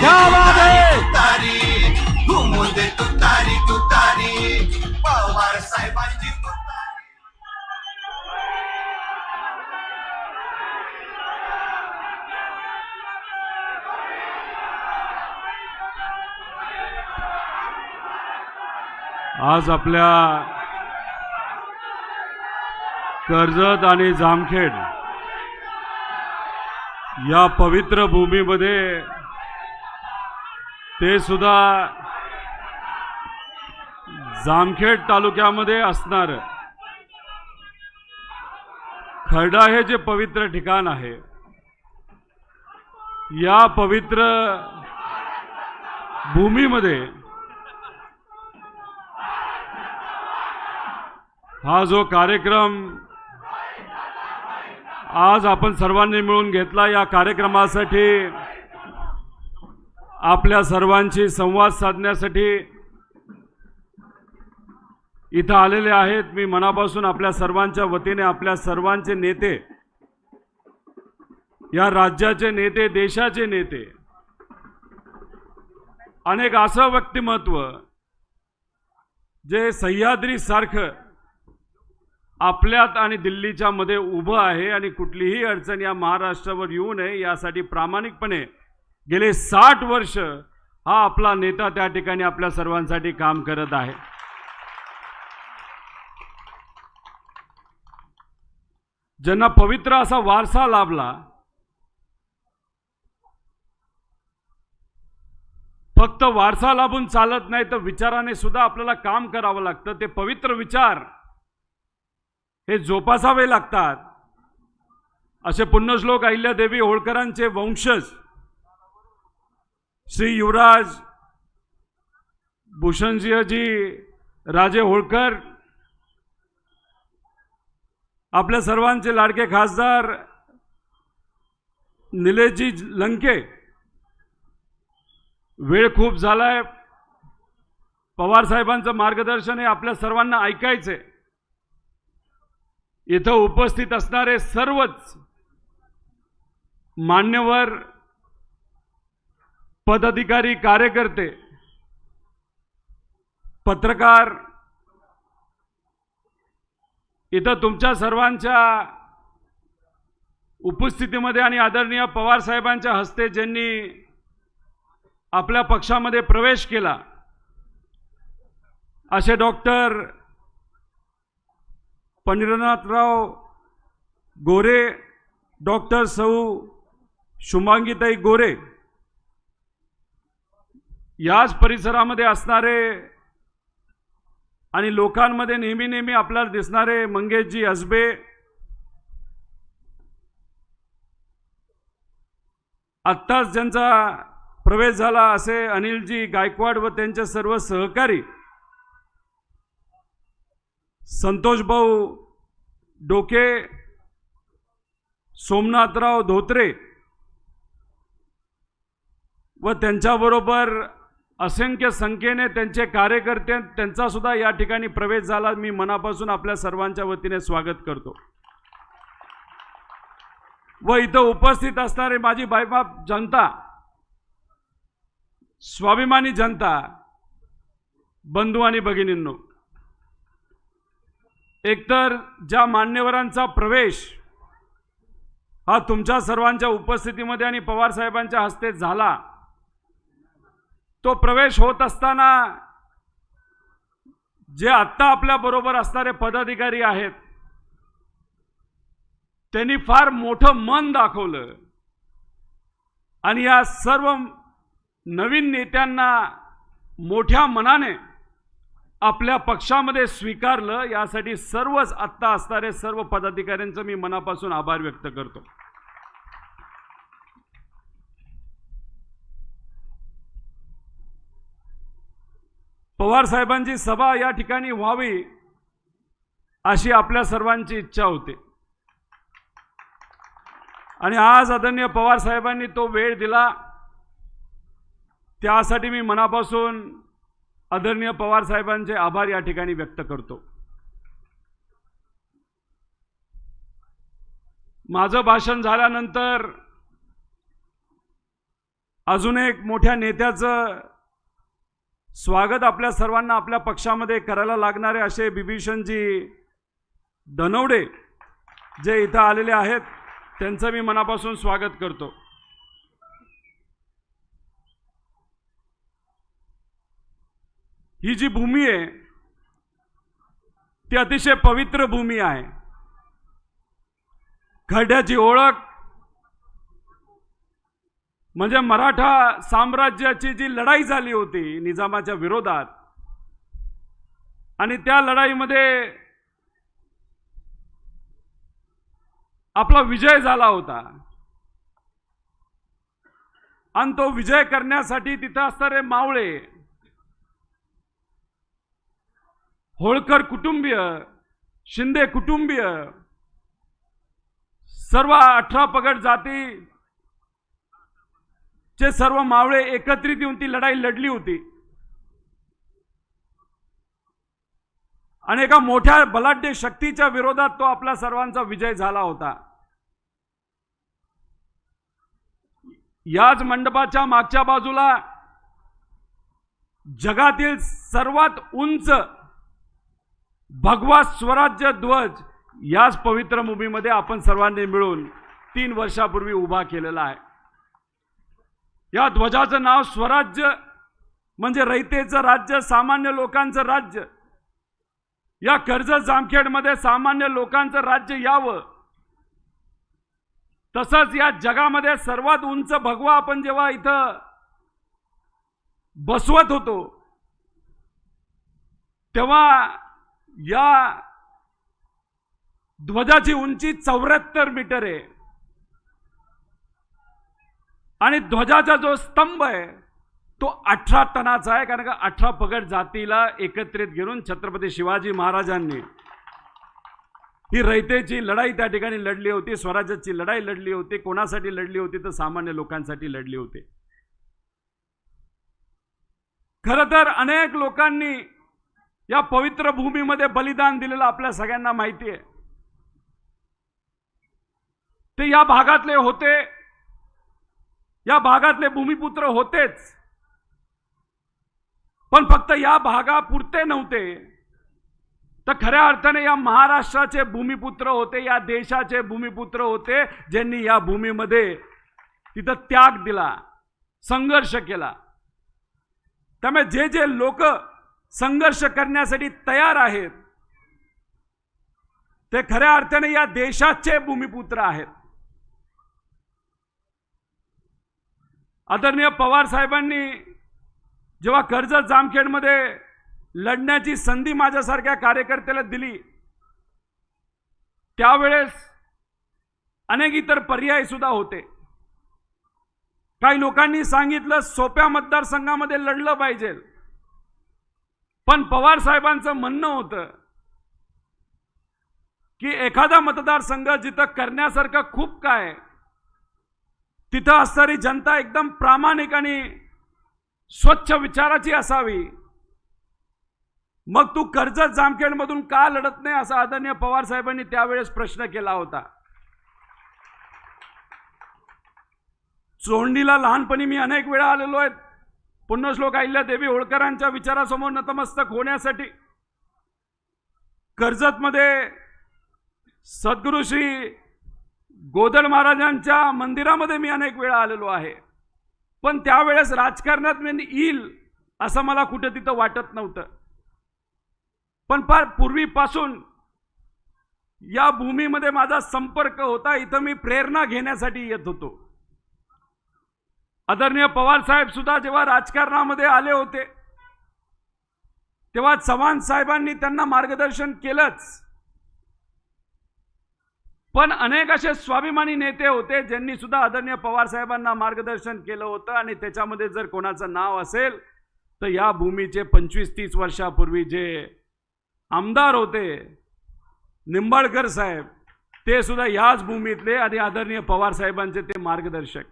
क्या बात है? तुतारी घुमू दे तुतारी तुतारी पवार साहेबांची तुतारी आज आपल्या कर्जत आणि जामखेड या पवित्र भूमीमध्ये ते सुद्धा जामखेड तालुक्यामध्ये असणार. खर्डा हे जे पवित्र ठिकाण आहे या पवित्र भूमीमध्ये हा जो कार्यक्रम आज आपण सर्वांनी मिळून घेतला या कार्यक्रमासाठी आपल्या सर्वांशी संवाद साधण्यासाठी इथं आलेले आहेत. मी मनापासून आपल्या सर्वांच्या वतीने आपल्या सर्वांचे नेते या राज्याचे नेते देशाचे नेते अनेक असं व्यक्तिमत्व जे सह्याद्रीसारखं आपल्यात आणि दिल्लीच्या मध्ये उभं आहे आणि कुठलीही अडचण या महाराष्ट्रावर येऊ नये यासाठी प्रामाणिकपणे गेले साठ वर्ष हा आपला नेता त्या ठिकाणी आपल्या सर्वांसाठी काम करत आहे. ज्यांना पवित्र असा वारसा लाभला फक्त वारसा लाभून चालत नाही तर विचाराने सुद्धा आपल्याला काम करावं लागतं. ते पवित्र विचार हे जोपासावे लागतात. असे पुण्यश्लोक अहिल्यादेवी होळकरांचे वंशज श्री युवराज भूषणसिंहजी राजे होळकर आपल्या सर्वांचे लाडके खासदार निलेशजी लंके वेळ खूप झालाय. पवार साहेबांचं मार्गदर्शन हे आपल्या सर्वांना ऐकायचे इथं उपस्थित असणारे सर्वच मान्यवर पदाधिकारी कार्यकर्ते पत्रकार इथं तुमच्या सर्वांच्या उपस्थितीमध्ये आणि आदरणीय पवार साहेबांच्या हस्ते ज्यांनी आपल्या पक्षामध्ये प्रवेश केला असे डॉक्टर पंढरीनाथराव गोरे डॉक्टर सौ शुभांगीताई गोरे याच परिसरामध्ये असणारे आणि लोकांमध्ये नेहमी नेहमी आपल्याला दिसणारे मंगेशजी हसबे आत्ताच ज्यांचा प्रवेश झाला असे अनिलजी गायकवाड व त्यांचे सर्व सहकारी संतोष भाऊ डोके सोमनाथराव धोत्रे व त्यांच्याबरोबर असंख्य संख्येने त्यांचे कार्यकर्ते त्यांचा सुद्धा या ठिकाणी प्रवेश झाला. मी मनापासून आपल्या सर्वांच्या वतीने स्वागत करतो. व इथं उपस्थित असणारे माझी बायबाप जनता स्वाभिमानी जनता बंधू आणि भगिनींनो एकतर ज्या मान्यवरांचा प्रवेश हा तुमच्या सर्वांच्या उपस्थितीमध्ये आणि पवार साहेबांच्या हस्ते झाला तो प्रवेश होत असताना जे आत्ता आपल्या बरोबर असणारे पदाधिकारी आहेत त्यांनी फार मोठं मन दाखवलं. आणि या सर्व नवीन नेत्यांना मोठ्या मनाने आपल्या पक्षामध्ये स्वीकारलं यासाठी सर्वच आत्ता असणारे सर्व पदाधिकाऱ्यांचं मी मनापासून आभार व्यक्त करतो. पवार साहेबांची सभा या ठिकाणी व्हावी अशी आपल्या सर्वांची इच्छा होती. आणि आज आदरणीय पवार साहेबांनी तो वेळ दिला. त्यासाठी मी मनापासून आदरणीय पवार साहेबांचे आभार या ठिकाणी व्यक्त करतो. माझं भाषण झाल्यानंतर अजून एक मोठ्या नेत्याचं स्वागत आपल्या सर्वांना आपल्या पक्षामध्ये करायला लागणारे असे बिभीषणजी धनवडे जे इथं आलेले आहेत त्यांचं मी मनापासून स्वागत करतो. ही जी भूमी आहे ती अतिशय पवित्र भूमी आहे. खड्याची ओळख म्हणजे मराठा साम्राज्याची जी लढाई झाली होती निजामाच्या विरोधात आणि त्या लढाईमध्ये आपला विजय झाला होता. आणि तो विजय करण्यासाठी तिथं असणारे मावळे होळकर कुटुंबीय शिंदे कुटुंबीय सर्व अठरा पगड जाती चे सर्व मावळे एकत्रित येऊन ती लढाई लढली होती. आणि एका मोठ्या बलाढ्य शक्तीच्या विरोधात तो आपला सर्वांचा विजय झाला होता. याच मंडपाच्या मागच्या बाजूला जगातील सर्वात उंच भगवा स्वराज्य ध्वज याच पवित्र भूमीमध्ये आपण सर्वांनी मिळून तीन वर्षापूर्वी उभा केलेला आहे. या ध्वजाचं नाव स्वराज्य म्हणजे रयतेचं राज्य सामान्य लोकांचं राज्य. या कर्जत जामखेडमध्ये सामान्य लोकांचं राज्य यावं. तसंच या जगामध्ये सर्वात उंच भगवा आपण जेव्हा इथं बसवत होतो तेव्हा या ध्वजाची उंची चौऱ्याहत्तर मीटर आहे. आणि ध्वजाचा जो स्तंभ आहे तो अठरा टनाचा आहे कारण का अठरा पगड जातीला एकत्रित घेऊन छत्रपती शिवाजी महाराजांनी ही रयतेची लढाई त्या ठिकाणी लढली होती स्वराज्याची लढाई लढली होती कोणासाठी लढली होती तर सामान्य लोकांसाठी लढली होती. खर तर अनेक लोकांनी या पवित्र भूमीमध्ये बलिदान दिलेलं आपल्या सगळ्यांना माहिती आहे. ते या भागातले होते या भागातले भूमिपुत्र होतेच. पण फक्त या भागापुरते नव्हते. तर खऱ्या अर्थाने या महाराष्ट्राचे भूमिपुत्र होते या देशाचे भूमिपुत्र होते ज्यांनी या भूमीमध्ये तिथं त्याग दिला संघर्ष केला. त्यामुळे जे जे लोक संघर्ष करण्यासाठी तयार आहेत ते खऱ्या अर्थाने या देशाचे भूमिपुत्र आहेत. आदरणीय पवार साहेबांनी जेव्हा कर्जत जामखेडमध्ये लढण्याची संधी माझ्यासारख्या कार्यकर्त्याला दिली त्यावेळेस अनेक इतर पर्याय सुद्धा होते. काही लोकांनी सांगितलं सोप्या मतदारसंघामध्ये लढलं पाहिजे. पण पवार साहेबांचं म्हणणं होतं की एखादा मतदारसंघ जिथं करण्यासारखं खूप काय तिथं असणारी जनता एकदम प्रामाणिक आणि स्वच्छ विचाराची असावी. मग तू कर्जत जामखेडमधून का लढत नाही असा आदरणीय पवार साहेबांनी त्यावेळेस प्रश्न केला होता. चोंडीला लहानपणी मी अनेक वेळा आलेलो आहेत पुण्यश्लोक अहिल्या देवी होळकरांच्या विचारासमोर नतमस्तक होण्यासाठी कर्जतमध्ये सद्गुरू श्री महाराजांच्या मंदिरामध्ये मी अनेक वेळा आलेलो आहे. पण त्यावेळेस राजकारणात मी येईल असं मला कुठं तिथं वाटत नव्हतं. पण फार पूर्वीपासून या भूमीमध्ये माझा संपर्क होता इथं मी प्रेरणा घेण्यासाठी येत होतो. आदरणीय पवार साहेब सुद्धा जेव्हा राजकारणामध्ये आले होते तेव्हा चव्हाण साहेबांनी त्यांना मार्गदर्शन केलंच. पण अनेक असे स्वाभिमानी नेते होते ज्यांनी सुद्धा आदरणीय पवार साहेबांना मार्गदर्शन केलं होतं आणि त्याच्यामध्ये जर कोणाचं नाव असेल तर या भूमीचे पंचवीस तीस वर्षापूर्वी जे आमदार होते निंबाळकर साहेब ते सुद्धा याच भूमीतले आणि आदरणीय पवार साहेबांचे ते मार्गदर्शक.